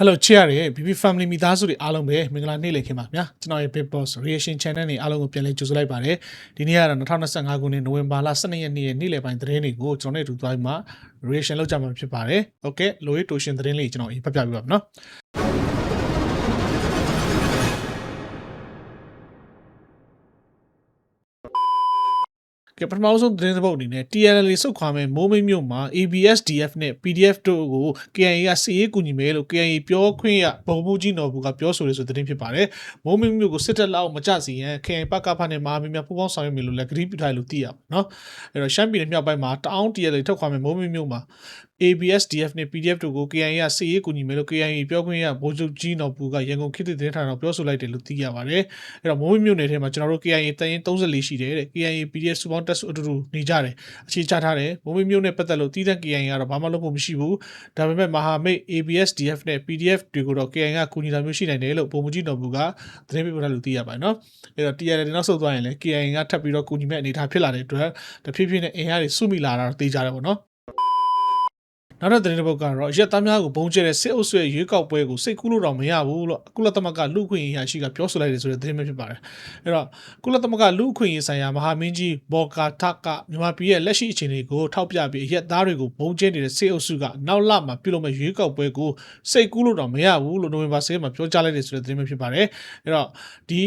Hello ချစ်ရတဲ့ BB Family မိသားစုတွေအားလုံးပဲမင်္ဂလာနေ့လည်ခင်ပါဗျာကျွန်တော်ရဲ့ Big Boss Reaction Channel နေအားလုံးကိုပြန်လည်ကြိုဆိုလိုက်ပါတယ်ဒီနေ့ကတော့2025ခုနှစ်နိုဝင်ဘာလ12ရက်နေ့ရဲ့နေ့လည်ပိုင်းသတင်းတွေကိုကျွန်တော်တို့တူသွားပြီးမှ reaction လုပ်ကြမှာဖြစ်ပါတယ် Okay လိုရေးတိုရှင်သတင်းလေးကျွန်တော်အရင်ဖတ်ပြပေးပါမယ်နော် ကပထမဆုံးသတင်းသဘောက်အနေနဲ့ TNL စုတ်ခွာမဲ့မိုးမိတ်မြို့မှာ ABSDF နဲ့ PDF တို့ကို KIA ကစီရေးကူညီမယ်လို့ KIA ပြောခွင့်ရဗိုလ်မှူးကြီးနော်ဘူးကပြောဆိုရဆိုသတင်းဖြစ်ပါတယ်။မိုးမိတ်မြို့ကိုစစ်တပ်လောက်မကြစီရန် KIA ပကဖနဲ့မဟာမိတ်များပူးပေါင်းဆောင်ရွက်မယ်လို့လည်းကတိပြုထားတယ်လို့သိရပါမယ်နော်။အဲ့တော့ရှမ်းပြည်နယ်မြောက်ပိုင်းမှာတအောင်း TNL ထုတ်ခွာမဲ့မိုးမိတ်မြို့မှာ ABSDF နဲ့ PDF တို့ကို KIA ကစီရေးကူညီမယ်လို့ KIA ပြောခွင့်ရဗိုလ်ချုပ်ကြီးနော်ဘူးကရန်ကုန်ခေတ်သစ်သတင်းဌာနကိုပြောဆိုလိုက်တယ်လို့သိရပါတယ်။အဲ့တော့မိုးမိတ်မြို့နယ်ထဲမှာကျွန်တော်တို့ KIA တရင်34ရှိတယ်တဲ့ KIA PDF စုပေါင်းတက်စုအတူတူနေကြတယ်အခြေချထားတယ်မိုးမိတ်မြို့နဲ့ပတ်သက်လို့တည်တဲ့ KIA ကတော့ဘာမှလုပ်ဖို့မရှိဘူးဒါပေမဲ့မဟာမိတ် ABSDF နဲ့ PDF တွေကိုတော့ KIA ကကူညီတာမျိုးရှိနိုင်တယ်လို့ပုံမကြီးတော်ဘူးကသတင်းပေးပို့ထားလို့သိရပါတယ်နော်အဲ့တော့ TNL နောက်ဆုတ်သွားရင်လည်း KIA ကထပ်ပြီးတော့ကူညီမဲ့အနေအထားဖြစ်လာတဲ့အတွက်တဖြည်းဖြည်းနဲ့အင်အားတွေစုမိလာတာတော့သိကြတယ်ပေါ့နော် နောက်တဲ့သတင်းတစ်ပုဒ်ကတော့ရက်သားများကိုဘုံကျဲတဲ့စစ်အုပ်စုရဲ့ရွေးကောက်ပွဲကိုစိတ်ကူးလို့တော့မရဘူးလို့ကုလသမဂ္ဂလူ့အခွင့်အရေးရရှိကပြောဆိုလိုက်တယ်ဆိုတဲ့သတင်းပဲဖြစ်ပါတယ်။အဲ့တော့ကုလသမဂ္ဂလူ့အခွင့်အရေးဆိုင်ရာမဟာမင်းကြီးဘော်ကာထကမြန်မာပြည်ရဲ့လက်ရှိအခြေအနေကိုထောက်ပြပြီးရက်သားတွေကိုဘုံကျဲနေတဲ့စစ်အုပ်စုကနောက်လမှာပြုလုပ်မဲ့ရွေးကောက်ပွဲကိုစိတ်ကူးလို့တော့မရဘူးလို့နိုဝင်ဘာ10မှာပြောကြားလိုက်တယ်ဆိုတဲ့သတင်းပဲဖြစ်ပါတယ်။အဲ့တော့ဒီ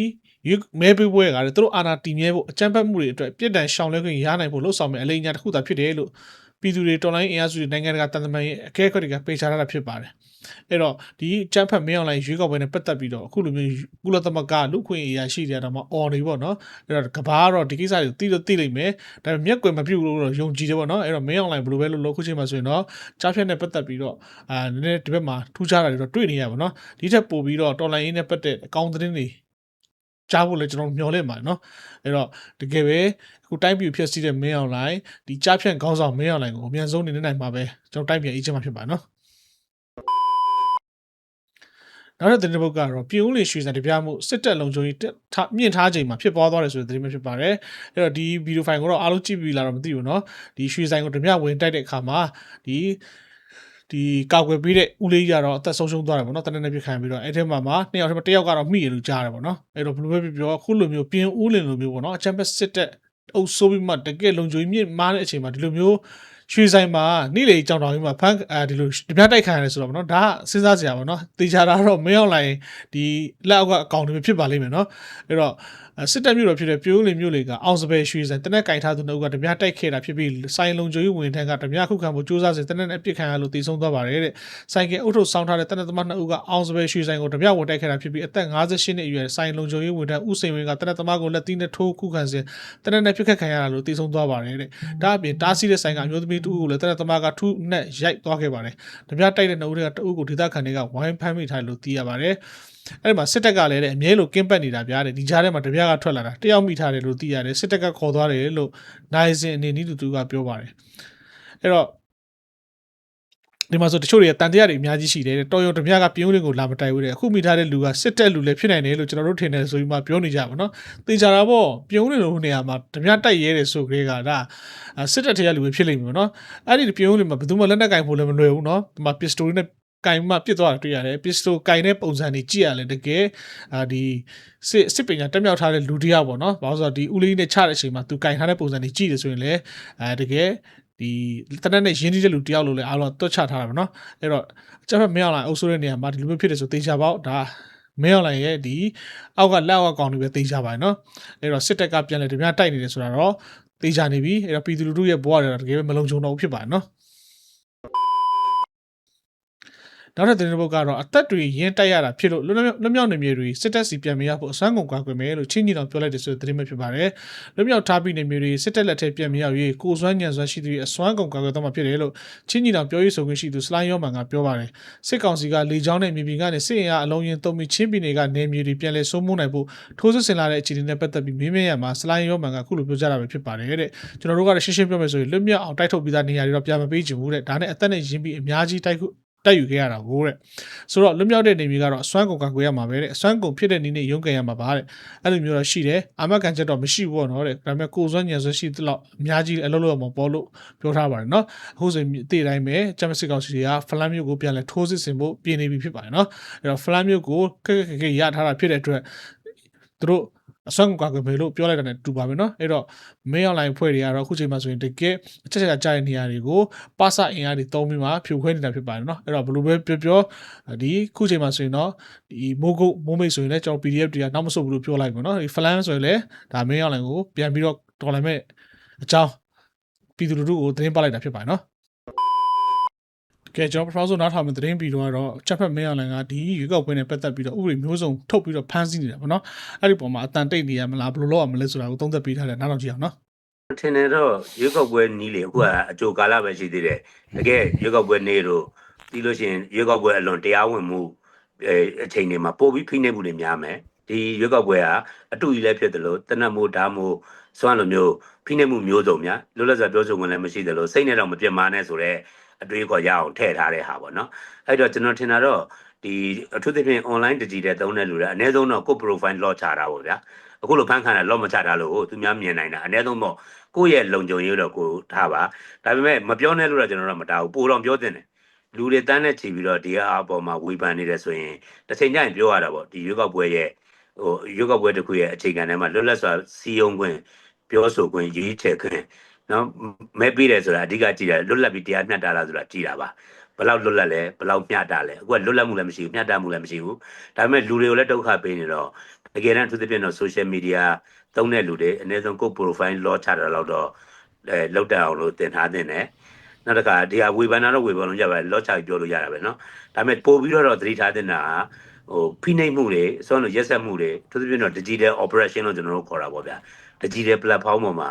ယူမဲပေးပွဲကလည်းသူတို့အာဏာတည်မြဲဖို့အကြမ်းဖက်မှုတွေအတွက်ပြည်တံရှောင်လဲခွင့်ရနိုင်ဖို့လှုံ့ဆော်မဲ့အလိညာတစ်ခုသာဖြစ်တယ်လို့ ပြည်သူတွေတော်လိုင်းအင်အားစုတွေနိုင်ငံတကာတန်တမန်ရဲ့အကဲခတ်တွေကပေးချထားတာဖြစ်ပါတယ်။အဲ့တော့ဒီချမ်းဖတ်မင်းအောင်လိုင်းရွေးကောက်ပွဲနဲ့ပတ်သက်ပြီးတော့အခုလိုမျိုးကုလသမဂ္ဂလူခွင့်အရာရှိတွေကတော့မအော်နေပေါ့နော်။အဲ့တော့ကဘာကတော့ဒီကိစ္စတွေကိုသိလို့သိလိမ့်မယ်။ဒါပေမဲ့မျက်ကွယ်မပြုတ်လို့တော့ယုံကြည်တယ်ပေါ့နော်။အဲ့တော့မင်းအောင်လိုင်းဘယ်လိုပဲလို့လို့ခုချိန်မှာဆိုရင်တော့ကြားဖြတ်နဲ့ပတ်သက်ပြီးတော့အာနည်းနည်းဒီဘက်မှာထူးခြားတာတွေတော့တွေ့နေရပါတော့။ဒီထက်ပိုပြီးတော့တော်လိုင်းရင်းနဲ့ပတ်သက်အကောင့်သတင်းတွေ ကြားဖို့လည်းကျွန်တော်မျှော်လင့်ပါတယ်နော်အဲ့တော့တကယ်ပဲအခုတိုင်းပြည်ဖြစ်စီတဲ့မင်းအောင်လိုင်းဒီကြားဖြန့်ခေါင်းဆောင်မင်းအောင်လိုင်းကိုအမြန်ဆုံးနေနေနိုင်မှာပဲကျွန်တော်တိုင်းပြည်အေးချမ်းမှာဖြစ်ပါနော်နောက်တဲ့သတင်းပုတ်ကတော့ပြည်ဦးလင်ရွှေစံတပြားမှုစစ်တပ်လုံခြုံရေးမြင့်ထားချိန်မှာဖြစ်ပွားသွားတယ်ဆိုတဲ့သတင်းပဲဖြစ်ပါတယ်အဲ့တော့ဒီဗီဒီယိုဖိုင်ကိုတော့အားလုံးကြည့်ပြီးလာတော့မသိဘူးเนาะဒီရွှေဆိုင်ကိုဓမြဝင်တိုက်တဲ့အခါမှာဒီ ဒီကောက်ွယ်ပေးတဲ့ဦးလေးကြီးကတော့အသက်ဆုံးရှုံးသွားတယ်ပေါ့နော်တနက်နေ့ပြခံပြီးတော့အဲ့ထဲမှာမှာနှစ်ယောက်ထဲမှာတစ်ယောက်ကတော့မိရလို့ကြားတယ်ပေါ့နော်အဲ့တော့ဘယ်လိုပဲပြောပြောခုလိုမျိုးပြင်းဦးလင်လိုမျိုးပေါ့နော်အချမ်းဘက်စစ်တဲ့အုပ်ဆိုးပြီးမှတကယ်လုံခြုံရေးမြင့်မားတဲ့အချိန်မှာဒီလိုမျိုး ရွှေဆိုင်မှာနေ့လေကြောင်တောင်ကြီးမှာဖန်အဲဒီလိုဒီပြတိုက်ခံရတယ်ဆိုတော့ဗောနော်ဒါကစဉ်းစားစရာပါနော်တေချာတာတော့မရောက်လိုက်ဒီလက်အောက်ကအကောင့်တွေဖြစ်ပါလိမ့်မယ်နော်အဲ့တော့စစ်တပ်မျိုးတော်ဖြစ်တဲ့ပြိုးလင်မျိုးတွေကအောင်စပယ်ရွှေဆိုင်တနက်ကင်ထားသူနှုတ်ကဓမြတိုက်ခဲ့တာဖြစ်ပြီးဆိုင်လုံချိုးဝင်ထန်းကဓမြခုခံဖို့စူးစမ်းစဉ်တနက်နဲ့အပြစ်ခံရလို့တည်ဆုံးသွားပါတယ်တဲ့ဆိုင်ကဲအုတ်ထုတ်ဆောင်းထားတဲ့တနက်သမားနှစ်ဦးကအောင်စပယ်ရွှေဆိုင်ကိုဓမြဝင်တိုက်ခဲ့တာဖြစ်ပြီးအသက်58နှစ်အရွယ်ဆိုင်လုံချိုးဝင်ထန်းဦးစိန်ဝင်းကတနက်သမားကိုလက်သီးနဲ့ထိုးခုခံစဉ်တနက်နဲ့ပြစ်ခတ်ခံရတာလို့တည်ဆုံးသွားပါတယ်တဲ့ဒါအပြင်တားဆီးတဲ့ဆိုင်ကအမျိုးသမီးတူကိုလည်းတနက်သမားကထုနဲ့ရိုက်သွားခဲ့ပါတယ်ဓမြတိုက်တဲ့နှုတ်တွေကတအုပ်ကိုဒေသခံတွေကဝိုင်းဖမ်းမိထားလို့သိရပါတယ်အဲ့ဒီမှာစစ်တပ်ကလည်းတဲ့အမြဲလိုကင်းပတ်နေတာဗျာတဲ့ဒီကြားထဲမှာတပြားကထွက်လာတာတယောက်မိထားတယ်လို့သိရတယ်စစ်တပ်ကခေါ်သွားတယ်လို့နိုင်စင်အနေနဲ့တူတူကပြောပါတယ်အဲ့တော့ ဒီမှာဆိုတချို့တွေကတန်တရားတွေအများကြီးရှိတယ်တော်ရုံတပြားကပြင်းဦးလင်းကိုလာမတိုက်ဘူးတဲ့အခုမိထားတဲ့လူကစစ်တက်လူလည်းဖြစ်နိုင်တယ်လို့ကျွန်တော်တို့ထင်တယ်ဆိုပြီးမှပြောနေကြပါတော့သိကြတာပေါ့ပြင်းဦးလင်းလိုနေရာမှာတပြားတိုက်ရဲတယ်ဆိုကြတဲ့ကဒါစစ်တက်ထရလူပဲဖြစ်လိမ့်မယ်နော်အဲ့ဒီပြင်းဦးလင်းမှာဘယ်သူမှလက်နက်ကင်ဖို့လည်းမလွယ်ဘူးနော်ဒီမှာ pistol နဲ့ကင်မှပြစ်သွားတာတွေ့ရတယ်ပစ္စတိုကင်တဲ့ပုံစံတွေကြည့်ရလဲတကယ်အာဒီစစ်စစ်ပညာတက်မြောက်ထားတဲ့လူတရားပေါ့နော်ဘာလို့ဆိုတော့ဒီဦးလေးနဲ့ချတဲ့အချိန်မှာသူကင်ထားတဲ့ပုံစံတွေကြည့်တယ်ဆိုရင်လည်းအဲတကယ် ဒီတနက်နဲ့ရင်းနှီးတဲ့လူတယောက်လို့လည်းအားလုံးတွတ်ချထားတာပေါ့နော်အဲ့တော့အချက်ဖက်မရောက်လာအုပ်ဆိုးတဲ့နေရာမှာဒီလိုမျိုးဖြစ်တယ်ဆိုသေချာပေါ့ဒါမင်းအွန်လိုင်းရဲ့ဒီအောက်ကလက်အောက်ကောင်တွေပဲသိကြပါရဲ့နော်အဲ့တော့စစ်တပ်ကပြန်လဲတပြားတိုက်နေတယ်ဆိုတာတော့သိကြနေပြီအဲ့တော့ပြည်သူလူထုရဲ့ဘဝတွေတော့တကယ်ပဲမလုံခြုံတော့ဘူးဖြစ်ပါရဲ့နော် နောက်ထပ်သတင်းတစ်ပုဒ်ကတော့အသက်တွေရင်းတိုက်ရတာဖြစ်လို့လွတ်လွတ်မြောက်နေမြေတွေစစ်တပ်စီပြန်မရဖို့အစွမ်းကုန်ကွာကွယ်မယ်လို့ချင်းကြီးတော်ပြောလိုက်တဲ့ဆိုတဲ့သတင်းပဲဖြစ်ပါတယ်။လွတ်မြောက်ထားပြီးနေမြေတွေစစ်တပ်လက်ထက်ပြန်မရရေးကိုစွမ်းညံစွမ်းရှိသူအစွမ်းကုန်ကွာကွယ်တော့မှာဖြစ်တယ်လို့ချင်းကြီးတော်ပြောရေးဆိုခွင့်ရှိသူစလိုင်းယောမန်ကပြောပါတယ်။စစ်ကောင်စီကလေကြောင်းနဲ့မြေပြင်ကနေစစ်ရင်အားအလုံးရင်တုံပြီးချင်းပြည်နယ်ကနေမြေတွေပြန်လဲစိုးမိုးနိုင်ဖို့ထိုးစစ်ဆင်လာတဲ့အခြေအနေနဲ့ပတ်သက်ပြီးမင်းမရမှာစလိုင်းယောမန်ကခုလိုပြောကြတာပဲဖြစ်ပါတယ်တဲ့။ကျွန်တော်တို့ကလည်းရှင်းရှင်းပြောမယ်ဆိုရင်လွတ်မြောက်အောင်တိုက်ထုတ်ပြီးသားနေရာတွေတော့ပြန်မပေးချင်ဘူးတဲ့။ဒါနဲ့အသက်နဲ့ရင်းပြီးအများကြီးတိုက်ခု တက်ယူခဲ့ရတာကိုတဲ့ဆိုတော့လွတ်မြောက်တဲ့နေမျိုးကတော့အစွမ်းကုန်ကကွေးရမှာပဲတဲ့အစွမ်းကုန်ဖြစ်တဲ့နည်းနဲ့ရုန်းကန်ရမှာပါတဲ့အဲ့လိုမျိုးတော့ရှိတယ်အာမခံချက်တော့မရှိဘူးပေါ့နော်တဲ့ဒါပေမဲ့ကိုယ်စွမ်းညံစွမ်းရှိသလောက်အများကြီးအလုပ်လုပ်ရမှာပေါ့လို့ပြောထားပါတယ်နော်အခုဆိုရင်အသေးတိုင်းပဲဂျမစစ်ကောင်စီတွေကဖလန်မျိုးကိုပြန်လဲထိုးစစ်ဆင်ဖို့ပြင်နေပြီဖြစ်ပါတယ်နော်အဲ့တော့ဖလန်မျိုးကိုခက်ခက်ခဲခဲရထားတာဖြစ်တဲ့အတွက်သူတို့ အစွမ်းကွာကွယ်မယ်လို့ပြောလိုက်တာ ਨੇ တူပါပဲเนาะအဲ့တော့ main online ဖွဲ့တွေကတော့အခုချိန်မှာဆိုရင်တကယ်အချက်ချက်ကြားတဲ့နေရာတွေကိုပါစအင်အားတွေတုံးပြီးမှဖြိုခွဲနေတာဖြစ်ပါတယ်เนาะအဲ့တော့ဘယ်လိုပဲပြောပြောဒီခုချိန်မှာဆိုရင်တော့ဒီမိုးကုတ်မိုးမိတ်ဆိုရင်လည်းကျွန်တော် PDF တွေကနောက်မဆုတ်ဘူးလို့ပြောလိုက်ပါเนาะဒီ flan ဆိုရင်လည်းဒါ main online ကိုပြန်ပြီးတော့တော်လိုက်မဲ့အကြောင်းပြည်သူလူထုကိုသတင်းပါလိုက်တာဖြစ်ပါတယ်เนาะ ကဲကျွန်တော်ပထမဆုံးနားထောင်မယ့်သတင်းပြီးတော့ချက်ဖက်မင်းအောင်လန်ကဒီရွေးကောက်ပွဲနဲ့ပတ်သက်ပြီးတော့ဥပဒေမျိုးစုံထုတ်ပြီးတော့ဖမ်းဆီးနေတာပေါ့နော်အဲ့ဒီပုံမှာအတန်တိတ်နေရမလားဘယ်လိုလုပ်ရမလဲဆိုတာကိုသုံးသပ်ပေးထားတယ်နားထောင်ကြည့်အောင်နော်ထင်တယ်တော့ရွေးကောက်ပွဲနီးလေအခုကအကြိုကာလပဲရှိသေးတယ်တကယ်ရွေးကောက်ပွဲနေတော့ပြီးလို့ရှိရင်ရွေးကောက်ပွဲအလွန်တရားဝင်မှုအဲအချိန်တွေမှာပို့ပြီးဖိနှိပ်မှုတွေများမယ်ဒီရွေးကောက်ပွဲကအတူကြီးလည်းဖြစ်တယ်လို့တနတ်မှုဓာတ်မှုစွမ်းလိုမျိုးဖိနှိပ်မှုမျိုးစုံများလွတ်လပ်စွာပြောဆိုခွင့်လည်းမရှိတယ်လို့စိတ်နဲ့တော့မပြတ်မာနဲ့ဆိုတော့ အတွေးခေါ်ရအောင်ထည့်ထားတဲ့ဟာပေါ့နော်အဲ့တော့ကျွန်တော်ထင်တာတော့ဒီအထူးသဖြင့် online digital သုံးတဲ့လူတွေအနည်းဆုံးတော့ကိုယ် profile lock ချတာပေါ့ဗျာအခုလိုဖန်ခံတာ lock မချတာလို့သူများမြင်နိုင်တာအနည်းဆုံးတော့ကိုယ့်ရဲ့လုံခြုံရေးတော့ကိုထားပါဒါပေမဲ့မပြောနဲ့လို့တော့ကျွန်တော်တို့မတားဘူးပိုတော့ပြောတင်တယ်လူတွေတန်းနဲ့ချီပြီးတော့ဒီအပေါ်မှာဝေဖန်နေတယ်ဆိုရင်တစ်ချိန်ကျရင်ပြောရတာပေါ့ဒီရွေးကောက်ပွဲရဲ့ဟိုရွေးကောက်ပွဲတစ်ခုရဲ့အခြေခံထဲမှာလွတ်လပ်စွာစီယုံခွင့်ပြောဆိုခွင့်ရွေးချယ်ခွင့် နော်မဲပေးတယ်ဆိုတာအဓိကကြည့်တယ်လွတ်လပ်ပြီးတရားမျှတတာဆိုတာကြည့်တာပါဘယ်လောက်လွတ်လပ်လဲဘယ်လောက်မျှတလဲအခုကလွတ်လပ်မှုလည်းမရှိဘူးမျှတမှုလည်းမရှိဘူးဒါပေမဲ့လူတွေကိုလည်းဒုက္ခပေးနေတော့တကယ်တမ်းအထူးသဖြင့်တော့ social media သုံးတဲ့လူတွေအနည်းဆုံးကိုယ် profile လောချတာတော့တော့အဲလောက်တက်အောင်လို့တင်ထားတင်တယ်နောက်တစ်ခါဒီဟာဝေဖန်တာတော့ဝေဖန်လို့ရပါတယ်လောချပြောလို့ရတာပဲเนาะဒါပေမဲ့ပို့ပြီးတော့သတိထားတင်တာ ဟိုဖိနှိပ်မှုတွေအစွမ်းလို့ရက်ဆက်မှုတွေသူသဖြင့်တော့ digital operation လို့ကျွန်တော်တို့ခေါ်တာပေါ့ဗျာ digital platform ပေါ်မှာ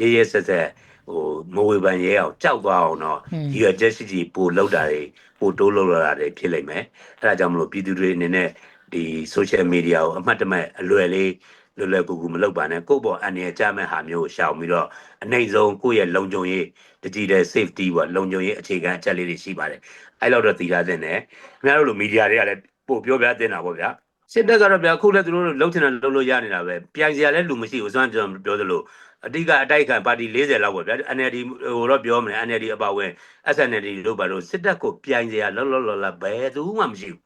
ရဲရဲဆက်ဆက်ဟိုမဝေဖန်ရဲအောင်ကြောက်သွားအောင်တော့ဟွန်းဒီရချက်ရှိကြီးပို့လောက်တာတွေပို့တိုးလောက်လာတာတွေဖြစ်လိမ့်မယ်အဲဒါကြောင့်မလို့ပြည်သူတွေအနေနဲ့ဒီ social media ကိုအမှတ်တမဲ့အလွယ်လေးလွယ်လွယ်ကူကူမလုပ်ပါနဲ့ကိုယ့်ဘော်အန်ရကြမဲ့ဟာမျိုးကိုရှောင်ပြီးတော့အနိုင်ဆုံးကိုယ့်ရဲ့လုံခြုံရေး digital safety ပေါ့လုံခြုံရေးအခြေခံအချက်လေးတွေရှိပါတယ်အဲ့လောက်တော့သိထားတဲ့နဲ့ခင်ဗျားတို့လိုမီဒီယာတွေကလည်း ပို့ပြောပြတင်တာပေါ့ဗျာစစ်တပ်ကတော့ဗျာအခုလည်းသူတို့လှုပ်ချင်တယ်လှုပ်လို့ရနေတာပဲပြိုင်စရာလည်းလူမရှိဘူးစွမ်းကျွန်တော်ပြောသလိုအတိကအတိုက်ခံပါတီ40လောက်ပေါ့ဗျာ NLD ဟိုတော့ပြောမလဲ NLD အပါဝင် SNLD တို့ပါလို့စစ်တပ်ကိုပြိုင်စရာလောလောလောလောဘယ်သူမှမရှိဘူး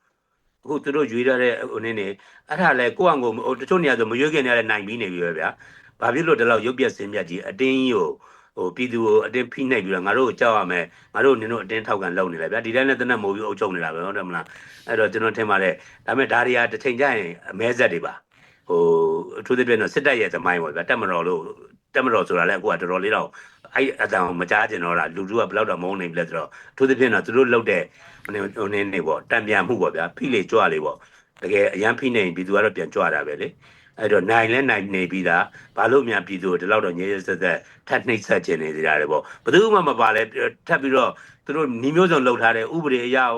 အခုသူတို့ရွေးထားတဲ့ဟိုနည်းနေအဲ့ဒါလည်းကိုယ့်အငုံဟိုတချို့နေရာဆိုမရွေးခင်နေရတဲ့နိုင်ပြီးနေပြီပဲဗျာဘာဖြစ်လို့ဒီလောက်ရုပ်ပြက်စင်းပြက်ကြီးအတင်းကြီးကို ဟိုပြည်သူကိုအတင်းဖိနှိပ်ပြီးတော့ငါတို့ကိုကြောက်ရမယ်ငါတို့နင်တို့အတင်းထောက်ကန်လုပ်နေတယ်ဗျာဒီတိုင်းနဲ့တနက်မိုးပြီးအုပ်ချုပ်နေတာပဲဟုတ်တယ်မလားအဲ့တော့ကျွန်တော်ထင်ပါတယ်ဒါပေမဲ့ဒါတွေကတစ်ချိန်ကျရင်အမဲဆက်တွေပါဟိုအထူးသဖြင့်တော့စစ်တပ်ရဲ့သမိုင်းပေါ့ဗျာတက်မတော်လို့တက်မတော်ဆိုတာလည်းအခုကတော်တော်လေးတော့အဲ့အတန်ကိုမကြားကျင်တော့တာလူလူကဘယ်တော့တော့မုန်းနေပြီလဲဆိုတော့အထူးသဖြင့်တော့သူတို့လုပ်တဲ့ဟိုနေဟိုနေနေပေါ့တံပြန်မှုပေါ့ဗျာဖိလေကြွလေပေါ့တကယ်အရန်ဖိနေရင်ပြည်သူကတော့ပြန်ကြွတာပဲလေ အဲ့တော့နိုင်လဲနိုင်နေပြီးသားဘာလို့မြန်ပြည်သူကိုဒီလောက်တော့ညရဲဆက်ဆက်ထပ်နှိပ်ဆက်ခြင်းနေကြတယ်ပေါ့ဘယ်သူမှမပါလဲထပ်ပြီးတော့သူတို့ညီမျိုးစုံလှုပ်ထားတဲ့ဥပဒေအရရော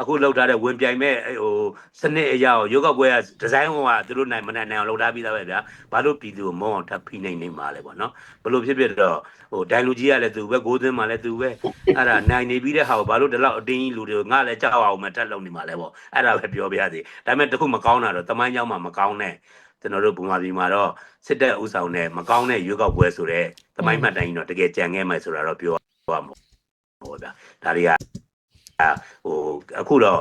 အခုလှုပ်ထားတဲ့ဝင်ပြိုင်မဲ့ဟိုစနစ်အရရောယောဂပွဲကဒီဇိုင်းဟိုကသူတို့နိုင်မနိုင်နိုင်အောင်လှုပ်ထားပြီးသားပဲဗျာဘာလို့ပြည်သူကိုမုန်းအောင်ထပ်ဖိနှိပ်နေမှာလဲပေါ့နော်ဘလို့ဖြစ်ဖြစ်တော့ဟိုဒိုင်လူကြီးကလည်းသူပဲဂိုးသွင်းမှလည်းသူပဲအဲ့ဒါနိုင်နေပြီးတဲ့ဟာကိုဘာလို့ဒီလောက်အတင်းကြီးလူတွေကိုငါလည်းကြောက်အောင်မထပ်လုပ်နေမှာလဲပေါ့အဲ့ဒါပဲပြောပြရစီဒါပေမဲ့တခုမကောင်းတာတော့တမိုင်းကြောင်းမှာမကောင်းတဲ့ ကျွန်တော်တို့ပုံမှန်ပြည်မှာတော့စစ်တပ်ဥဆောင်တဲ့မကောင်းတဲ့ရွေးကောက်ပွဲဆိုတဲ့သမိုင်းမှတ်တိုင်းတော့တကယ်ကြံခဲ့မယ်ဆိုတာတော့ပြောရမှာပေါ့ဗျာဒါတွေကအာဟိုအခုတော့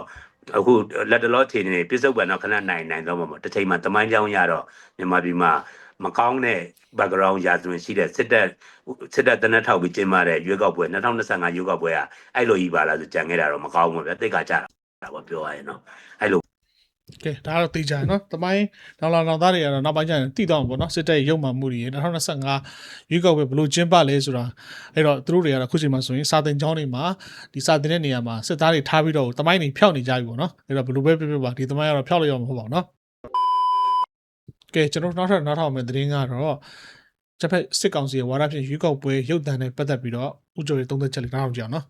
အခုလက်တလောထင်နေပြစ္ဆုတ်ပံတော့ခဏနိုင်နိုင်တော့မှာပေါ့တစ်ချိန်မှာသမိုင်းကြောင်းရတော့မြန်မာပြည်မှာမကောင်းတဲ့ background ရာဇဝင်ရှိတဲ့စစ်တပ်စစ်တပ်တနက်ထောက်ပြီးကျင်းပတဲ့ရွေးကောက်ပွဲ2025ရွေးကောက်ပွဲကအဲ့လိုကြီးပါလားဆိုကြံခဲ့တာတော့မကောင်းဘူးဗျာတိတ်ကကြတာပေါ့ပြောရရင်တော့အဲ့လို ကဲဒါကတော့သိကြရနော်တမိုင်းဒေါ်လာဒေါ်သားတွေကတော့နောက်ပိုင်းကျရင်တည်တော့မှာပေါ့နော်စစ်တပ်ရဲ့ရုပ်မှန်မှုတွေ2025ရွေးကောက်ပွဲဘယ်လိုကျင်းပလဲဆိုတာအဲ့တော့သူတို့တွေကတော့ခုချိန်မှာဆိုရင်စာတင်ကျောင်းတွေမှာဒီစာတင်တဲ့နေရာမှာစစ်သားတွေထားပြီးတော့တမိုင်းတွေဖျောက်နေကြပြီပေါ့နော်အဲ့တော့ဘယ်လိုပဲပြောပြောပါဒီတမိုင်းကတော့ဖျောက်လို့ရမှာမဟုတ်ပါဘူးနော်ကဲကျွန်တော်နောက်ထပ်နောက်ထပ်မယ့်သတင်းကတော့ချက်ဖက်စစ်ကောင်စီရဲ့ဝါဒဖြင့်ရွေးကောက်ပွဲရုပ်တံနဲ့ပတ်သက်ပြီးတော့ဥကြိုရဲ့သုံးသက်ချက်လေးနားထောင်ကြအောင်နော်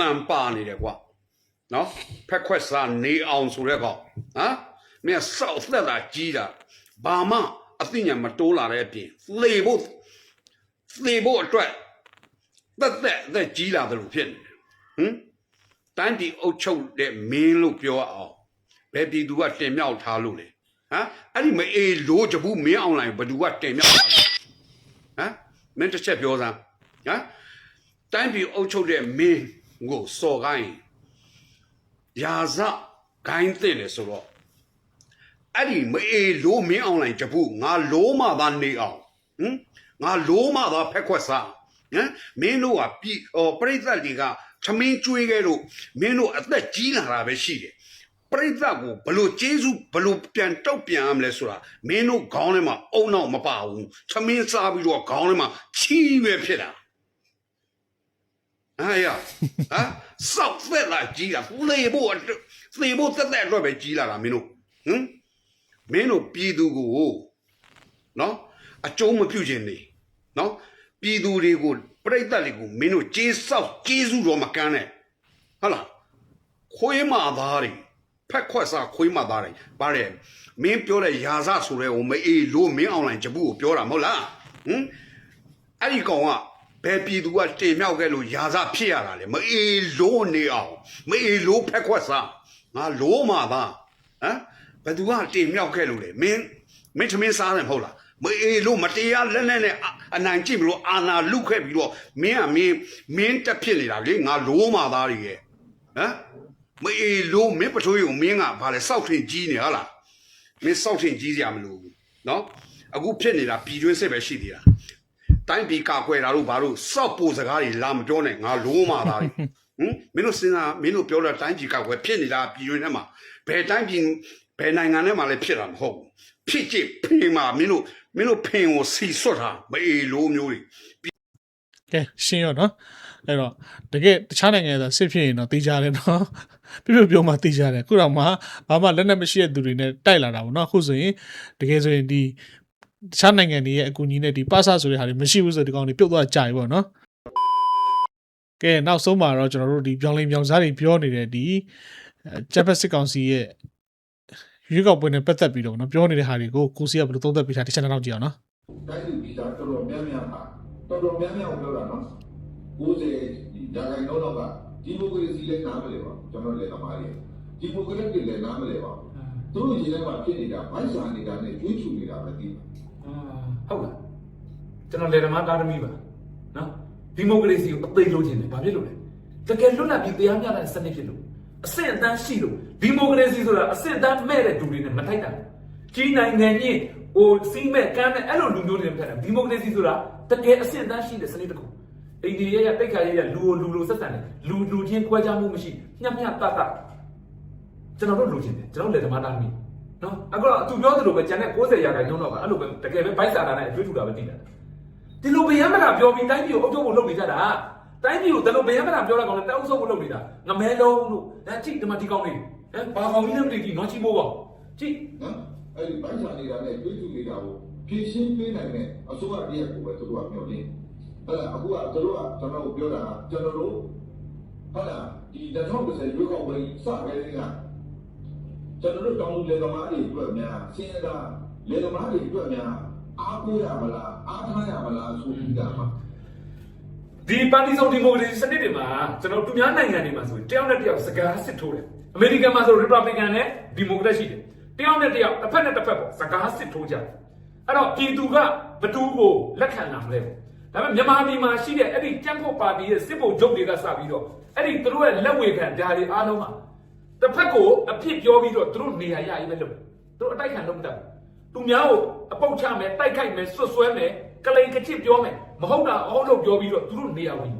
မှန်ပါနေတယ်ကွာ နော်ဖက်ခွက်စားနေအောင်ဆိုတဲ့ကောင်ဟမ်မင်းစောက်သက်လာကြီးတာဘာမှအသိဉာဏ်မတိုးလာတဲ့အပြင်သေဖို့သေဖို့အတွက်သက်သက်အသက်ကြီးလာတယ်လို့ဖြစ်နေတယ်ဟမ်တိုင်းပြည်အုပ်ချုပ်တဲ့မင်းလို့ပြောအောင်ဘယ်ပြည်သူကတင်မြောက်ထားလို့လဲဟမ်အဲ့ဒီမအေးလို့ကြဘူးမင်းအောင်လိုင်းဘယ်သူကတင်မြောက်ထားလဲဟမ်မင်းတစ်ချက်ပြောစမ်းဟမ်တိုင်းပြည်အုပ်ချုပ်တဲ့မင်းကိုစော်ကိုင်း ရာဇဂိုင်းတဲ့လေဆိုတော့အဲ့ဒီမအေးလို့မင်းအောင်လိုင်းကြဘူးငါလိုမှသာနေအောင်ဟမ်ငါလိုမှသာဖက်ခွက်စားဟမ်မင်းတို့ကပြည်ဟောပြိဿတွေကသမင်းကျွေးခဲ့လို့မင်းတို့အသက်ကြီးလာတာပဲရှိတယ်ပြိဿကိုဘလို့ကျေးဇူးဘလို့ပြန်တောက်ပြန်ရမလဲဆိုတာမင်းတို့ခေါင်းထဲမှာအုံနောက်မပါဘူးသမင်းစားပြီးတော့ခေါင်းထဲမှာချီးပဲဖြစ်တာ အာရဟာစောက်သက်လာကြီးတာသေဖို့အတွက်သေဖို့တက်တက်အတွက်ပဲကြီးလာတာမင်းတို့ဟမ်မင်းတို့ပြည်သူကိုနော်အကျုံးမပြုခြင်းနေနော်ပြည်သူတွေကိုပြိတ္တတွေကိုမင်းတို့ကြေးဆောက်ကျေးဇူးတော်မကမ်းနဲ့ဟုတ်လားခွေးမာသားတွေဖက်ခွက်စားခွေးမာသားတွေပါတယ်မင်းပြောတဲ့ ယာစဆိုတဲ့ဟိုမအေးလို့မင်းအောင်လိုင်းဂျပူကိုပြောတာမဟုတ်လားဟမ်အဲ့ဒီကောင်ကဘယ်ပြည်သူကတင်မြောက်ခဲ့လို့ယာစဖြစ်ရတာလေမအေးလို့နေအောင်မအေးလို့ဖက်ခွက်စားငါလို့မာသားဟမ်ဘယ်သူကတင်မြောက်ခဲ့လို့လေမင်းမင်းသမင်းစားတယ်မဟုတ်လားမအေးလို့မတရားလက်နဲ့နဲ့အအနိုင်ကြည့်ပြီးတော့အာနာလုခဲ့ပြီးတော့မင်းကမင်းမင်းတက်ဖြစ်နေတာလေငါလို့မာသားတွေရဲ့ဟမ်မအေးလို့မင်းပထိုးရုံမင်းကဘာလဲစောက်ထင်ကြီးနေဟာလားမင်းစောက်ထင်ကြီးစရာမလိုဘူးနော်အခုဖြစ်နေတာပြည်တွင်းစစ်ပဲရှိသေးတာ တိုင်းပြည်ကကွယ်တာတို့ဘာလို့စောက်ပိုစကားတွေလာမပြောနဲ့ငါလို့မာသားတွေဟမ်မင်းတို့စဉ်းစားမင်းတို့ပြောတဲ့တိုင်းပြည်ကကွယ်ဖြစ်နေတာပြည်တွင်းထဲမှာဘယ်တိုင်းပြည်ဘယ်နိုင်ငံထဲမှာလည်းဖြစ်တာမဟုတ်ဘူးဖြစ်ချစ်ဖင်မှာမင်းတို့မင်းတို့ဖင်ကိုစီဆွတ်တာမအေးလို့မျိုးတွေကဲရှင်းရောနော်အဲ့တော့တကယ်တခြားနိုင်ငံကစစ်ဖြစ်ရင်တော့တေးကြတယ်နော်ပြပြပြောမှတေးကြတယ်ခုတော့မှဘာမှလက်နက်မရှိတဲ့သူတွေနဲ့တိုက်လာတာပေါ့နော်အခုဆိုရင်တကယ်ဆိုရင်ဒီ တခြားနိုင်ငံတွေရဲ့အကူအညီနဲ့ဒီပါဆာဆိုတဲ့ဟာတွေမရှိဘူးဆိုဒီကောင်တွေပြုတ်သွားကြပြီပေါ့နော်ကဲနောက်ဆုံးမှာတော့ကျွန်တော်တို့ဒီပြောင်းလင်းပြောင်းစားတွေပြောနေတဲ့ဒီဂျပန်စစ်ကောင်စီရဲ့ရွေးကောက်ပွဲနဲ့ပတ်သက်ပြီးတော့နော်ပြောနေတဲ့ဟာတွေကိုကိုစီကဘယ်လိုသုံးသပ်ပြီးထားတစ်ချက်နောက်ကြည့်အောင်နော်တိုင်းပြည်ပြည်သားတော်တော်များများဟာတော်တော်များများကိုပြောတာနော်90ရာခိုင်နှုန်းလောက်ကဒီမိုကရေစီလည်းနားမလဲပါဘူးကျွန်တော်လည်းသမားတွေဒီမိုကရက်တစ်လည်းနားမလဲပါဘူးသူတို့ရေထဲမှာဖြစ်နေတာဘိုက်စာနေတာနဲ့ကျွေးချူနေတာပဲဒီအာ ဟုတ်လားကျွန်တော်လေဓမ္မသားသမီးပါနော်ဒီမိုကရေစီကိုအသေးလို့ခြင်းတယ်ဘာဖြစ်လို့လဲတကယ်လွတ်လပ်ပြီးတရားမျှတတဲ့စနစ်ဖြစ်လို့အဆင့်အတန်းရှိလို့ဒီမိုကရေစီဆိုတာအဆင့်အတန်းမဲ့တဲ့လူတွေနဲ့မထိုက်တာကြီးနိုင်ငံကြီးဟိုစီးမဲ့ကမ်းမဲ့အဲ့လိုလူမျိုးတွေနဲ့မထိုက်တာဒီမိုကရေစီဆိုတာတကယ်အဆင့်အတန်းရှိတဲ့စနစ်တစ်ခုအိန္ဒိယရဲ့တိတ်ခါရဲ့လူလူလူဆက်ဆံတယ်လူလူချင်းခွဲခြားမှုမရှိမျှမျှတတကျွန်တော်တို့လူချင်းတယ်ကျွန်တော်လေဓမ္မသားသမီး နော်အခုတော့သူပြောသလိုပဲကျန်တဲ့90ရာခိုင်နှုန်းတော့ကအဲ့လိုပဲတကယ်ပဲဘိုက်စာတာနဲ့အကျွေးထူတာပဲတည်တယ်ဒီလိုဗျမ်းမတာပြောပြီးတိုင်းပြည်ကိုအုပ်ချုပ်ဖို့လုပ်နေကြတာတိုင်းပြည်ကိုဒီလိုဗျမ်းမတာပြောလိုက်ကောင်လည်းတောက်ဆုပ်ဖို့လုပ်နေတာငမဲလုံးလို့ဒါကြည့်ဒီမှာဒီကောင်လေးဟမ်ဘာကောင်ကြီးလဲမသိဘူးနော်ချီဖို့ပေါ့ကြည့်နော်အဲ့ဒီဘိုက်စာနေတာနဲ့ကျွေးချူနေတာကိုဖြည့်ရှင်းပေးနိုင်တဲ့အစိုးရတရက်ကိုပဲသူတို့ကပြောနေအဲ့ဒါအခုကသူတို့ကကျွန်တော်တို့ပြောတာကကျွန်တော်တို့ဟုတ်လားဒီ2020ရွေးကောက်ပွဲစခဲ့တဲ့က ကျွန်တော်တို့တောင်းလူလေသမားတွေအတွက်များဆင်းရဲတာလေသမားတွေအတွက်များအားကိုးရမလားအားထားရမလားဆိုပြီးတာမှာဒီပါတီစုံဒီမိုကရေစီစနစ်တွေမှာကျွန်တော်သူများနိုင်ငံတွေမှာဆိုရင်တယောက်နဲ့တယောက်စကားစစ်ထိုးတယ်အမေရိကန်မှာဆိုရီပတ်ဘလစ်ကန်နဲ့ဒီမိုကရက်ရှိတယ်တယောက်နဲ့တယောက်တစ်ဖက်နဲ့တစ်ဖက်ပေါ့စကားစစ်ထိုးကြတယ်အဲ့တော့ပြည်သူကဘသူကိုလက်ခံလာမလဲပေါ့ဒါပေမဲ့မြန်မာပြည်မှာရှိတဲ့အဲ့ဒီကြံ့ဖို့ပါတီရဲ့စစ်ဗိုလ်ချုပ်တွေကစပြီးတော့အဲ့ဒီသူတို့ရဲ့လက်ဝေခံဓာတ်တွေအားလုံးဟာ တစ်ဖက်ကိုအဖြစ်ပြောပြီးတော့သူတို့နေရာရရေးပဲလုပ်တယ်သူတို့အတိုက်ခံလုပ်မတတ်ဘူးသူများကိုအပုတ်ချမယ်တိုက်ခိုက်မယ်ဆွတ်ဆွဲမယ်ကလိန်ကချစ်ပြောမယ်မဟုတ်တာအောလို့ပြောပြီးတော့သူတို့နေရာဝင်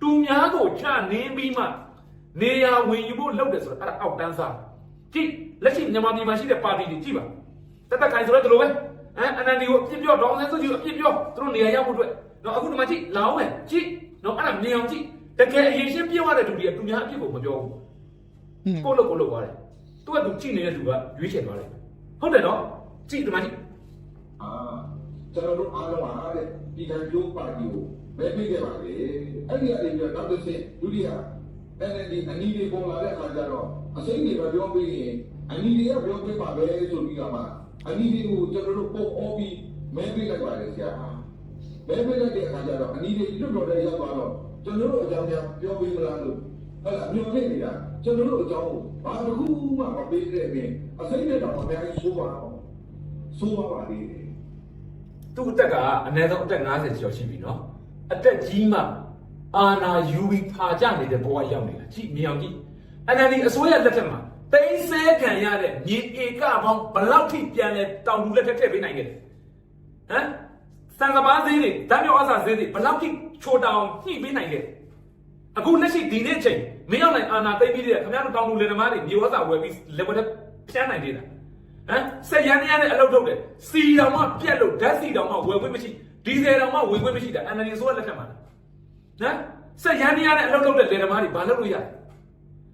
သူများကိုချနင်းပြီးမှနေရာဝင်ယူဖို့လုပ်တယ်ဆိုတော့အဲ့ဒါအောက်တန်းစားကြည့်လက်ရှိမြန်မာပြည်မှာရှိတဲ့ပါတီတွေကြည့်ပါတက်တက်ခိုင်ဆိုတော့ဒီလိုပဲဟမ်အန်အန်ဒီကိုအပြစ်ပြောဒေါအောင်ဆန်းစုကြည်ကိုအပြစ်ပြောသူတို့နေရာရောက်ဖို့အတွက်တော့အခုဒီမှာကြည့်လောင်းမယ်ကြည့်တော့အဲ့ဒါမြင်အောင်ကြည့်တကယ်အရင်ရှင်းပြောရတဲ့သူတွေကသူများအပြစ်ကိုမပြောဘူး ကိုလို့ကိုလို့သွားတယ်သူကသူကြည့်နေတဲ့လူကရွေးချယ်သွားတယ်ဟုတ်တယ်နော်ကြည့်ဒီမှာကြည့်အာကျွန်တော်တို့အားလုံးအားတဲ့ဒီကံကျိုးပါတီကိုမဲပေးခဲ့ပါလေအဲ့ဒီအရင်ကနောက်တစ်ဆင့်ဒုတိယအဲ့ဒီအနီးတွေပေါ်လာတဲ့အခါကျတော့အစိမ့်တွေပဲပြောပြီးရင်အနီးတွေကပြောပေးပါပဲဆိုပြီးတော့မှအနီးတွေကိုကျွန်တော်တို့ပုံအောပြီးမဲပေးလိုက်ပါလေဆရာမဲပေးလိုက်တဲ့အခါကျတော့အနီးတွေလွတ်တော်တဲ့ရောက်သွားတော့ကျွန်တော်တို့အကြောင်းများပြောပေးမလားလို့ဟုတ်လားမျောနေနေတာ ကျွန်တော်တို့အကြောင်းကိုဘာတစ်ခုမှမပေးတဲ့အပြင်အစိမ့်နဲ့တော့အများကြီးဆိုးပါတော့ဆိုးပါပါလေသူ့အသက်ကအနည်းဆုံးအသက်50ကျော်ရှိပြီနော်အသက်ကြီးမှအာနာယူပြီးဖာကြနေတဲ့ဘဝရောက်နေတာကြည့်မြောင်ကြည့် NLD အစိုးရလက်ထက်မှာတိမ့်ဆဲခံရတဲ့မြေဧကပေါင်းဘယ်လောက်ထိပြန်လဲတောင်လူလက်ထက်ထည့်ပေးနိုင်ခဲ့လဲဟမ်စံကဘာဈေးတွေဓာတ်မြောက်အစာဈေးတွေဘယ်လောက်ထိချိုတောင်ညှိပေးနိုင်ခဲ့လဲ အခုလက်ရှိဒီနေ့ချိန်မင်းရောက်နိုင်အာနာသိမ့်ပြီးတဲ့ခင်ဗျားတို့တောင်လူလယ်သမားတွေမြေဝစာဝယ်ပြီးလက်ဝက်ဖြန်းနိုင်သေးလားဟမ်ဆက်ရန်ရန်နဲ့အလုပ်ထုတ်တယ်စီတောင်မှပြက်လို့ဓာတ်စီတောင်မှဝယ်ခွင့်မရှိဒီဇယ်တောင်မှဝယ်ခွင့်မရှိတာ NLD အစိုးရလက်ထက်မှာလားဟမ်ဆက်ရန်ရန်နဲ့အလုပ်ထုတ်တဲ့လယ်သမားတွေဘာလုပ်လို့ရလဲ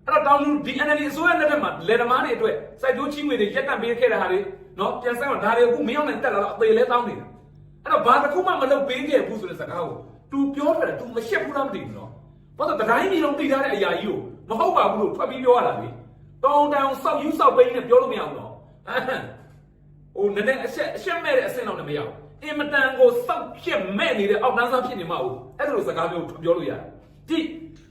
အဲ့တော့တောင်လူဒီ NLD အစိုးရလက်ထက်မှာလယ်သမားတွေအတွက်စိုက်ပျိုးချီးငွေတွေရက်တန့်ပေးခဲ့တဲ့ဟာတွေနော်ပြန်ဆိုင်တော့ဒါတွေအခုမရောက်နိုင်တက်လာတော့အသေးလဲတောင်းနေတာအဲ့တော့ဘာတစ်ခုမှမလုပ်ပေးခဲ့ဘူးဆိုတဲ့စကားကို तू ပြောတယ် तू မရှက်ဘူးလားမသိဘူးနော် ဘာလို့တတိုင်းပြည်လုံးတည်ထားတဲ့အရာကြီးကိုမဟုတ်ပါဘူးလို့ထွက်ပြီးပြောရတာလေတောင်းတောင်စောက်ယူစောက်ပိန်းနဲ့ပြောလို့မရဘူးနော်ဟမ်ဟိုနည်းနည်းအဆက်အဆက်မဲ့တဲ့အဆင့်တော့လည်းမရဘူးအင်မတန်ကိုစောက်ပြက်မဲ့နေတဲ့အောက်တန်းစားဖြစ်နေမှာဟုတ်အဲ့ဒါလိုစကားမျိုးပြောလို့ရတယ်ကြည့်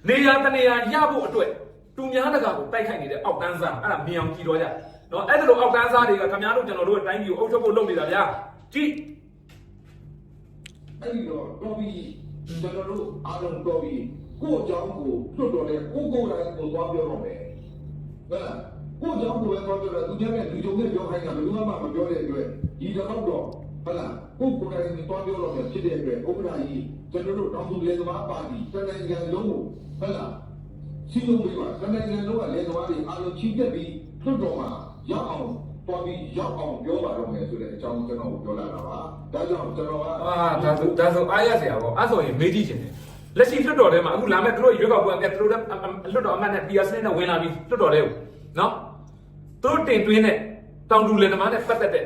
နေရာတနေရာရဖို့အတွက်သူများတကာကိုတိုက်ခိုက်နေတဲ့အောက်တန်းစားအဲ့ဒါမြင်အောင်ကြည့်တော့ကြနော်အဲ့ဒါလိုအောက်တန်းစားတွေကခင်ဗျားတို့ကျွန်တော်တို့အတိုင်းပြည်ကိုအုပ်ချုပ်ဖို့လုပ်နေတာဗျာကြည့်အဲ့ဒီတော့တော်ပြီကျွန်တော်တို့အားလုံးတော်ပြီ ကိုယ့်အကြောင်းကိုလွတ်တော်လဲကိုယ့်ကိုယ်တိုင်ကိုသွားပြောတော့မယ်ဟုတ်လားကိုယ့်အကြောင်းကိုပဲသွားပြောတာသူများနဲ့လူကြုံနဲ့ပြောခိုင်းတာဘယ်သူမှမပြောတဲ့အတွက်ဒီတော့တော့ဟုတ်လားကိုယ့်ကိုယ်တိုင်သွားပြောတော့မယ်ဖြစ်တဲ့အတွက်ဥပဒေကြီးကျွန်တော်တို့တောင်သူလေသမားပါတီတနိုင်ငံလုံးကိုဟုတ်လားစီလုံးပြီးပါတနိုင်ငံလုံးကလေသမားတွေအားလုံးချီးတက်ပြီးလွတ်တော်မှာရောက်အောင်တော်ပြီးရောက်အောင်ပြောပါတော့မယ်ဆိုတဲ့အကြောင်းကျွန်တော်ပြောလာတာပါဒါကြောင့်ကျွန်တော်ကအာဒါဆိုဒါဆိုအားရစရာပေါ့အဲ့ဆိုရင်မေးကြည့်ချင်တယ် လက်ရှိလွတ်တော်ထဲမှာအခုလာမဲ့သူတို့ရွေးကောက်ပွဲကသူတို့လွတ်တော်အမတ်နဲ့ PS နဲ့ဝင်လာပြီးလွတ်တော်ထဲကိုနော်သူတို့တင်သွင်းတဲ့တောင်တူလယ်သမားနဲ့ပတ်သက်တဲ့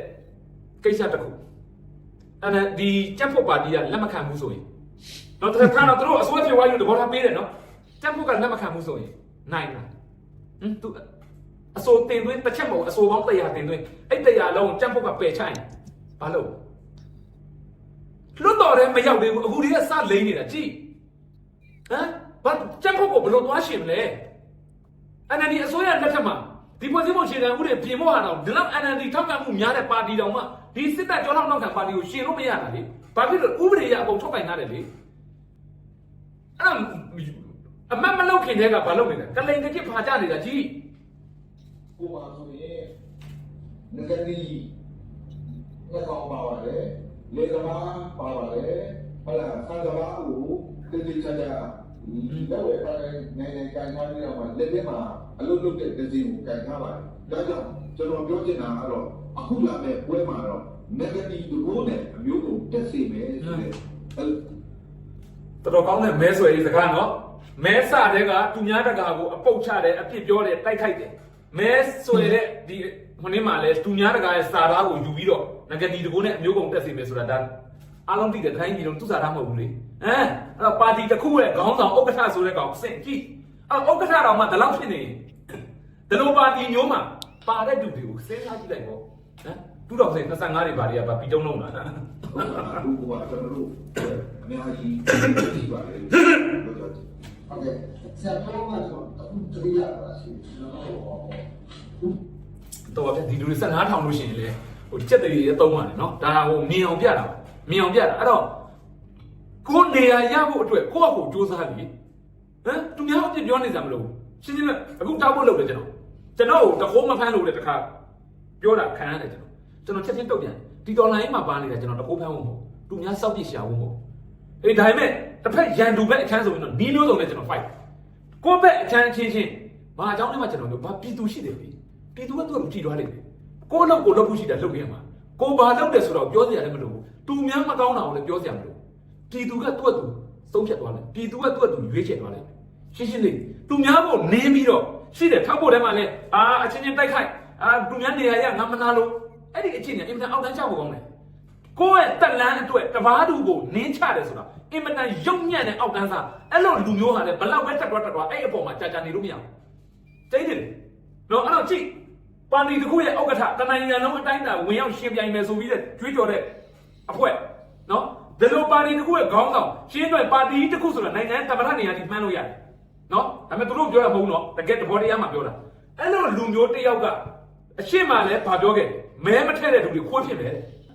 ကိစ္စတစ်ခုအဲ့ဒါဒီကြက်ဖို့ပါတီကလက်မခံဘူးဆိုရင်တော့တစ်ခါတော့သူတို့အစိုးရပြေဝါယူတဘောထားပေးတယ်နော်ကြက်ဖို့ကလက်မခံဘူးဆိုရင်နိုင်လားဟမ်သူအစိုးတင်သွင်းတစ်ချက်မဟုတ်အစိုးပေါင်း100တင်သွင်းအဲ့100လုံးကြက်ဖို့ကပယ်ချိုင်ဘာလို့လွတ်တော်တယ်မရောက်သေးဘူးအခုတည်းကစလိမ့်နေတာကြည့် ဟမ်ဘာကြက်ဖို့ကိုဘယ်လိုသွားရှင်မလဲ NLD အစိုးရလက်ထက်မှာဒီဖွဲ့စည်းပုံအခြေခံဥပဒေပြင်ဖို့ဟာတော့ဒီလောက် NLD ထောက်ခံမှုများတဲ့ပါတီတောင်မှဒီစစ်တပ်ကြောလောက်နောက်ခံပါတီကိုရှင်လို့မရတာလေဘာဖြစ်လို့ဥပဒေရအကုန်ထုတ်ပိုင်ထားတယ်လေအဲ့ဒါအမတ်မလောက်ခင်တည်းကဘာလုပ်နေတာကလိန်တစ်ချက်ဖာကြနေတာကြည့်ကိုပါဆိုရင်ငကတိလက်ကောင်ပါပါတယ်လေသမားပါပါတယ်ဟုတ်လားဆန်သမားကိုတိတိကျကျ လက်ဝဲပိုင်းနိုင်နိုင်ကန်ထားပြီးတော့မှလက်ထဲမှာအလုပ်လုပ်တဲ့ဒဇင်ကိုကန်ထားပါတယ်ဒါကြောင့်ကျွန်တော်ပြောချင်တာကတော့အခုလာမဲ့ပွဲမှာတော့ငကတိတကိုးနဲ့အမျိုးကိုတက်စေမယ်ဆိုတဲ့တော်တော်ကောင်းတဲ့မဲဆွဲရေးစကားနော်မဲစတဲ့ကသူများတကာကိုအပုတ်ချတယ်အပြစ်ပြောတယ်တိုက်ခိုက်တယ်မဲဆွဲတဲ့ဒီဟိုနေ့မှလဲသူများတကာရဲ့စာသားကိုယူပြီးတော့ငကတိတကိုးနဲ့အမျိုးကုန်တက်စီမယ်ဆိုတာဒါ အားလုံးသိတဲ့တိုင်းပြည်လုံးသူစာသားမဟုတ်ဘူးလေဟမ်အဲ့တော့ပါတီတစ်ခုရဲ့ခေါင်းဆောင်ဥက္ကဋ္ဌဆိုတဲ့ကောင်အဆင့်ကြည့်အဲ့ဥက္ကဋ္ဌတော်မှဒီလောက်ဖြစ်နေဒီလိုပါတီမျိုးမှာပါတဲ့သူတွေကိုစဉ်းစားကြည့်လိုက်ပေါ့ဟမ်တူတော်စိတ်25တွေပါတွေကပါပြီးတုံးလုံးလာတာလူကကျွန်တော်တို့အများကြီးကြည့်ပါလေဟုတ်ကဲ့ဆရာပြောမှဆိုအခုတတိယပါရှိကျွန်တော်တော့ဗျဒီလူတွေဆက်နားထောင်လို့ရှိရင်လေဟိုကြက်တရီရဲ့သုံးပါတယ်နော်ဒါဟိုမြင်အောင်ပြတာပါ မြင်အောင်ပြတာအဲ့တော့ကိုယ်နေရာရဖို့အတွက်ကိုယ့်အကိုစူးစမ်းပြီဟမ်သူများအပြစ်ပြောနေကြမလို့ရှင်းရှင်းနဲ့အခုတောက်ဖို့လုပ်တယ်ကျွန်တော်ကျွန်တော်ကိုတခိုးမဖမ်းလို့တဲ့တခါပြောတာခံရတယ်ကျွန်တော်ကျွန်တော်ချက်ချင်းတုတ်ပြန်ဒီတော်လိုင်းမှာပါနေတာကျွန်တော်တခိုးဖမ်းဖို့မဟုတ်သူများစောက်ပြစ်ရှာဖို့မဟုတ်အေးဒါပေမဲ့တစ်ဖက်ရန်သူဘက်အခန်းဆိုရင်တော့နီးမျိုးစုံနဲ့ကျွန်တော် fight ကိုယ့်ဘက်အခန်းချင်းချင်းဘာအကြောင်းလဲမှကျွန်တော်တို့ဘာပြည်သူရှိတယ်ပြီပြည်သူကသူ့ကိုကြည်သွားလိမ့်မယ်ကိုယ့်လောက်ကိုလောက်ဖို့ရှိတာလုပ်ရမှာ ကိုဘာလုပ်တယ်ဆိုတော့ပြောစရာလည်းမလိုဘူးသူများမကောင်းတာကိုလည်းပြောစရာမလိုပြည်သူကသူ့အတူသုံးဖြတ်သွားတယ်ပြည်သူကသူ့အတူရွေးချယ်သွားတယ်ရှင်းရှင်းလေးသူများကိုနင်းပြီးတော့ရှိတယ်ထောက်ဖို့ထဲမှာလည်းအာအချင်းချင်းတိုက်ခိုက်အာသူများနေရာရငါမနာလို့အဲ့ဒီအချင်းချင်းအင်မတန်အောက်တန်းချဖို့ကောင်းတယ်ကိုယ့်ရဲ့တက်လန်းအတွက်တဘာသူကိုနင်းချတယ်ဆိုတာအင်မတန်ရုံညံ့တဲ့အောက်တန်းစားအဲ့လိုလူမျိုးဟာလည်းဘလောက်ပဲတက်သွားတက်သွားအဲ့အပေါ်မှာကြာကြာနေလို့မရဘူးတိတ်တယ်နော်အဲ့တော့ကြည့် ပါတီတစ်ခုရဲ့ဥက္ကဋ္ဌတနိုင်ငံလုံးအတိုင်းအတာဝင်ရောက်ရှင်ပြိုင်မယ်ဆိုပြီးတဲ့ကြွေးကြော်တဲ့အဖွဲ့နော်ဒီလိုပါတီတစ်ခုရဲ့ခေါင်းဆောင်ရှင်းအတွက်ပါတီတစ်ခုဆိုတာနိုင်ငံသမ္မတနေရာကြီးမှန်းလို့ရတယ်နော်ဒါပေမဲ့သူတို့ပြောတာမဟုတ်တော့တကယ်တဘောတရားမှပြောတာအဲ့လိုလူမျိုးတစ်ယောက်ကအရှိမလည်းဗာပြောခဲ့မဲမထည့်တဲ့လူတွေခွေးဖြစ်တယ်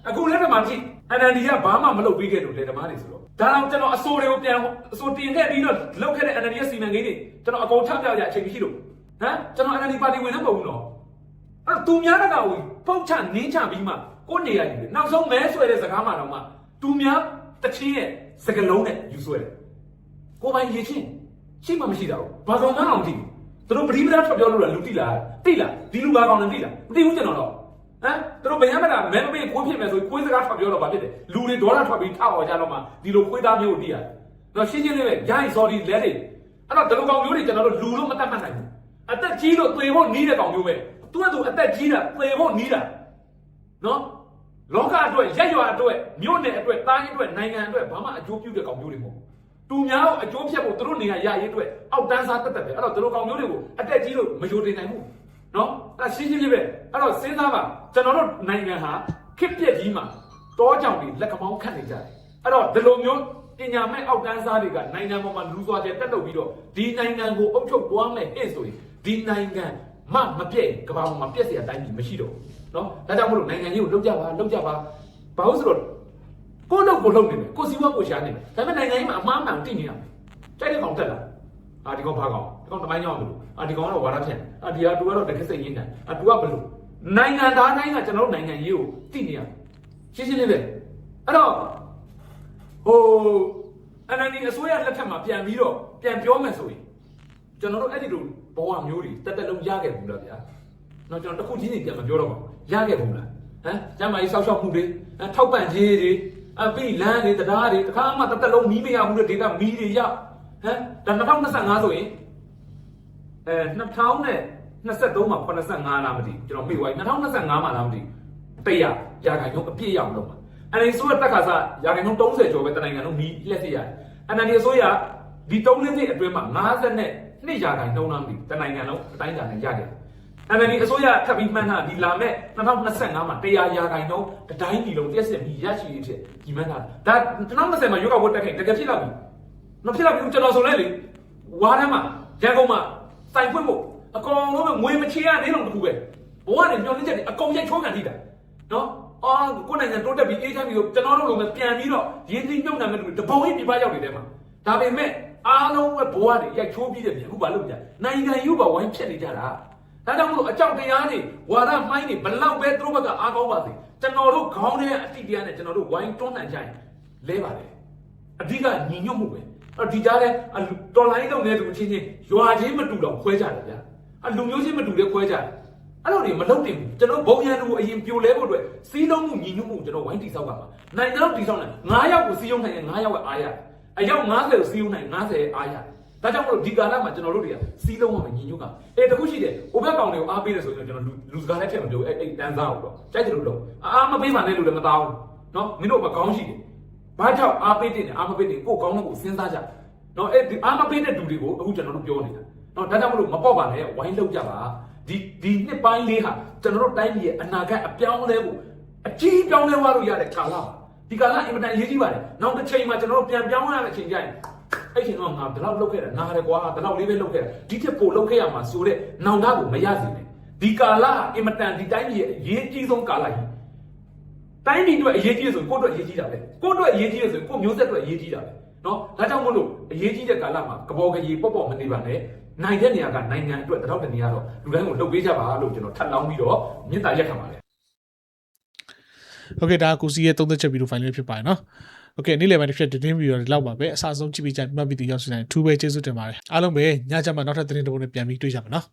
အခုလည်းဓမ္မကြည့်အန်အန်ဒီကဘာမှမလုပ်ပြီးခဲ့လို့လေဓမ္မတွေဆိုတော့ဒါတော့ကျွန်တော်အစိုးတွေကိုပြန်အစိုးတင်ခဲ့ပြီးတော့လုပ်ခဲ့တဲ့အန်အန်ဒီရဲ့စီမံကိန်းတွေကျွန်တော်အကုန်ချပြရအချိန်မရှိလို့ဟမ်ကျွန်တော်အန်အန်ဒီပါတီဝင်လည်းမဟုတ်ဘူးနော် အဲ့တော့သူများတကဝင်ပုတ်ချနင်းချပြီးမှကိုယ်နေရယူတယ်နောက်ဆုံးမဲဆွဲတဲ့စကားမှတော့မှသူများတချင်းရဲ့စကလုံးနဲ့ယူဆွဲတယ်ကိုယ်ပိုင်ရေးချင်းရှိမှမရှိတာဘူးဘာကောင်မှအောင်ကြည့်သူတို့ပရိမနာထွက်ပြောလို့လားလူတိလားတိလားဒီလူဘာကောင်လဲတိလားမသိဘူးကျွန်တော်တော့ဟမ်သူတို့ဘယ်ရမလားမဲမပေးကိုယ်ဖြစ်မယ်ဆိုကိုယ်စကားထွက်ပြောတော့ဘာဖြစ်တယ်လူတွေဒေါ်လာထွက်ပြီးထောက်အောင်ကြတော့မှဒီလိုခွေးသားမျိုးကိုတိရတယ်တော့ရှင်းရှင်းလေးပဲရိုင်းစော်ဒီလဲတွေအဲ့တော့ဒီလိုကောင်မျိုးတွေကျွန်တော်တို့လူလို့မတတ်မှတ်နိုင်ဘူးအသက်ကြီးလို့သေဖို့နီးတဲ့ကောင်မျိုးပဲ သူကသူအသက်ကြီးတာသေဖို့နီးတာနော်လောကအတွက်ရက်ရွာအတွက်မြို့နယ်အတွက်တိုင်းအတွက်နိုင်ငံအတွက်ဘာမှအကျိုးပြုတဲ့ကောင်မျိုးတွေမဟုတ်ဘူးသူများကိုအကျိုးဖြတ်ဖို့သူတို့နေရာရရေးအတွက်အောက်တန်းစားတက်တက်ပဲအဲ့တော့သူတို့ကောင်မျိုးတွေကိုအသက်ကြီးလို့မယိုတင်နိုင်ဘူးနော်အဲ့ရှင်းရှင်းလေးပဲအဲ့တော့စဉ်းစားပါကျွန်တော်တို့နိုင်ငံဟာခစ်ပြက်ကြီးမှာတောကြောင်တွေလက်ကမောင်းခတ်နေကြတယ်အဲ့တော့ဒီလိုမျိုးပညာမဲ့အောက်တန်းစားတွေကနိုင်ငံပေါ်မှာလူစွာကျတက်လုပ်ပြီးတော့ဒီနိုင်ငံကိုအုပ်ချုပ်သွားမယ်ဟဲ့ဆိုရင်ဒီနိုင်ငံ မမပြည့်ကဘာမှာပြည့်စရာတိုင်းပြည်မရှိတော့ဘူးเนาะဒါကြောင့်မလို့နိုင်ငံကြီးကိုလှုပ်ကြပါလှုပ်ကြပါဘာလို့ဆိုတော့ကိုလှုပ်ကိုလှုပ်နေတယ်ကိုစီးပွားကိုရှာနေတယ်ဒါပေမဲ့နိုင်ငံကြီးမှာအမှားမှန်တိနေရမယ်တိုက်တဲ့ကောင်တက်လာအာဒီကောင်ဘာကောင်ဒီကောင်တမိုင်းကြောင်မလို့အာဒီကောင်ကတော့ဝါရဖြန့်အာဒီဟာတူကတော့တကယ်စိတ်ရင်းတယ်အာတူကဘလို့နိုင်ငံသားတိုင်းကကျွန်တော်တို့နိုင်ငံကြီးကိုတိနေရရှင်းရှင်းလေးပဲအဲ့တော့ဟိုအနန္ဒီအစိုးရလက်ထက်မှာပြန်ပြီးတော့ပြန်ပြောမယ်ဆိုရင် ကျွန်တော်တို့အဲ့ဒီလို ဘဝမျိုးတွေတက်တက်လုံးရခဲ့ဘူးလားဗျာ။တော့ကျွန်တော်တစ်ခုချင်းစီပြန်မပြောတော့ပါဘူး။ရခဲ့ဘူးလား။ဟမ်ကျမ်းမာရေးစောက်ရှောက်မှုတွေအဲထောက်ပံ့ခြင်းတွေအပိလန်းတွေတရားတွေတခါမှတက်တက်လုံးမီးမရဘူးတဲ့ဒေတာမီးတွေရဟမ်ဒါ2025ဆိုရင်အဲ2023မှာ85လားမသိကျွန်တော်မေ့သွားပြီ2025မှာလားမသိတရားရာခိုင်နှုန်းအပြည့်ရအောင်လုပ်ပါအဲ့ဒီဆိုရတက်ခါစားရာခိုင်နှုန်း30ကျော်ပဲတနိုင်ငံလုံးမီးလက်စစ်ရတယ်အန်အန်ဒီအစိုးရဒီ3နှစ်အတွင်းမှာ50နဲ့ နှစ်ရာခိုင်နှုန်းလားမသိတနိုင်ငံလုံးအတိုင်းအတာနဲ့ရတယ်အန်အန်ဒီအစိုးရထပ်ပြီးမှန်းတာဒီလာမဲ့2025မှာတရားရာခိုင်နှုန်းတတိုင်းပြည်လုံးတက်စစ်ပြီးရရှိရတဲ့ဒီမှန်းတာဒါ2020မှာရွေးကောက်ပွဲတက်ခဲ့တကယ်ဖြစ်လာပြီမဖြစ်လာဘူးကျွန်တော်ဆိုလဲလေဝါရမ်းမှာရန်ကုန်မှာစိုင်ဖွင့်ဖို့အကောင်လုံးပဲငွေမချေရနေတော့တခုပဲဘဝနဲ့ညှော်နှင်းချက်တွေအကောင်ရိုက်ချိုးကန်ထိတာနော်အာကိုယ်နိုင်ငံတိုးတက်ပြီးအေးချမ်းပြီးတော့ကျွန်တော်တို့လိုပဲပြန်ပြီးတော့ရင်းနှီးမြုပ်နှံမဲ့လူတွေတပုံကြီးပြပရောက်နေတယ်မှာဒါပေမဲ့ အားလုံးပဲဘဝတွေရိုက်ချိုးပြီးတယ်ပြန်အခုဘာလုပ်ကြနိုင်ငံယူပါဝိုင်းဖြစ်နေကြတာဒါကြောင့်မလို့အကြောက်တရားတွေဝါဒမှိုင်းတွေဘလောက်ပဲသူတို့ဘက်ကအားကောင်းပါစေကျွန်တော်တို့ခေါင်းထဲအတိတရားနဲ့ကျွန်တော်တို့ဝိုင်းတွန်းလှန်ကြရင်လဲပါတယ်အဓိကညီညွတ်မှုပဲအဲ့တော့ဒီကြားထဲအလူတော်လိုင်းလုပ်နေတဲ့သူချင်းချင်းရွာချင်းမတူတော့ခွဲကြတယ်ဗျာအလူမျိုးချင်းမတူတဲ့ခွဲကြတယ်အဲ့လိုတွေမလုပ်တင်ဘူးကျွန်တော်ဘုံရန်လူအရင်ပြိုလဲဖို့အတွက်စီးလုံးမှုညီညွတ်မှုကျွန်တော်ဝိုင်းတိဆောက်ကမှာနိုင်တော့တိဆောက်နိုင်9ယောက်ကိုစီးရုံးနိုင်ရင်9ယောက်ကအားရ အယောက်90ကိုစီးရုံးနိုင်90အားရဒါကြောင့်မလို့ဒီကာလမှာကျွန်တော်တို့တွေကစီးလုံးမှာညီညွတ်ကအဲတခုရှိတယ်ဟိုဘက်ကောင်တွေကိုအားပေးတယ်ဆိုရင်ကျွန်တော်လူလူစကားနဲ့ထည့်မပြောအဲ့အဲ့တန်းစားကိုတော့ကြိုက်တယ်လို့တော့အားမပေးမှလည်းလူလည်းမသားဘူးနော်မင်းတို့မကောင်းရှိတယ်ဘာကြောင့်အားပေးတဲ့နဲ့အားမပေးတဲ့ကိုယ်ကောင်းတဲ့ကိုစဉ်းစားကြ။နော်အဲ့ဒီအားမပေးတဲ့လူတွေကိုအခုကျွန်တော်တို့ပြောနေတာ။နော်ဒါကြောင့်မလို့မပေါ့ပါနဲ့ဝိုင်းလောက်ကြပါ။ဒီဒီနှစ်ပိုင်းလေးဟာကျွန်တော်တို့တိုင်းပြည်ရဲ့အနာဂတ်အပြောင်းအလဲကိုအကြီးပြောင်းလဲသွားလို့ရတဲ့ကာလပါ။ ဒီကာလအင်မတန်ရေးကြီးပါတယ်နောက်တစ်ချိန်မှာကျွန်တော်တို့ပြန်ပြောင်းရတဲ့အချိန်ကြရင်အဲ့ချိန်တော့ငါဘယ်လောက်လုပ်ခဲ့တာနားရကွာဘယ်လောက်လေးပဲလုပ်ခဲ့တာဒီထက်ပိုလုပ်ခဲ့ရမှာဆိုတဲ့နောင်တကိုမရစေနဲ့ဒီကာလအင်မတန်ဒီတိုင်းကြီးရဲ့အရေးကြီးဆုံးကာလကြီးတိုင်းပြည်အတွက်အရေးကြီးဆိုကိုယ့်အတွက်အရေးကြီးတာပဲကိုယ့်အတွက်အရေးကြီးဆိုကိုယ့်မျိုးဆက်အတွက်အရေးကြီးတာပဲနော်ဒါကြောင့်မို့လို့အရေးကြီးတဲ့ကာလမှာကဘောကကြီးပေါ့ပေါ့မနေပါနဲ့နိုင်တဲ့နေရာကနိုင်ငံအတွက်တထောက်တဲ့နေရာတော့လူတိုင်းကိုလှုပ်ပေးကြပါလို့ကျွန်တော်ထပ်လောင်းပြီးတော့မြင့်တာရက်ခံပါတယ် โอเคဒါကကိုစီရဲ့သုံးသက်ချက်ဗီဒီယိုဖိုင်လေးဖြစ်ပါတယ်နော်โอเคနေ့လည်ပိုင်းတစ်ဖြစ်တင်းဗီဒီယိုတွေလောက်ပါပဲအစားဆုံးကြည့်ပြီးကြမှတ်ပြီးသူရောက်စီတိုင်းထူးပဲကျေးဇူးတင်ပါတယ်အားလုံးပဲညချမ်းမှာနောက်ထပ်သတင်းတစ်ပုဒ်နဲ့ပြန်ပြီးတွေ့ကြပါနော်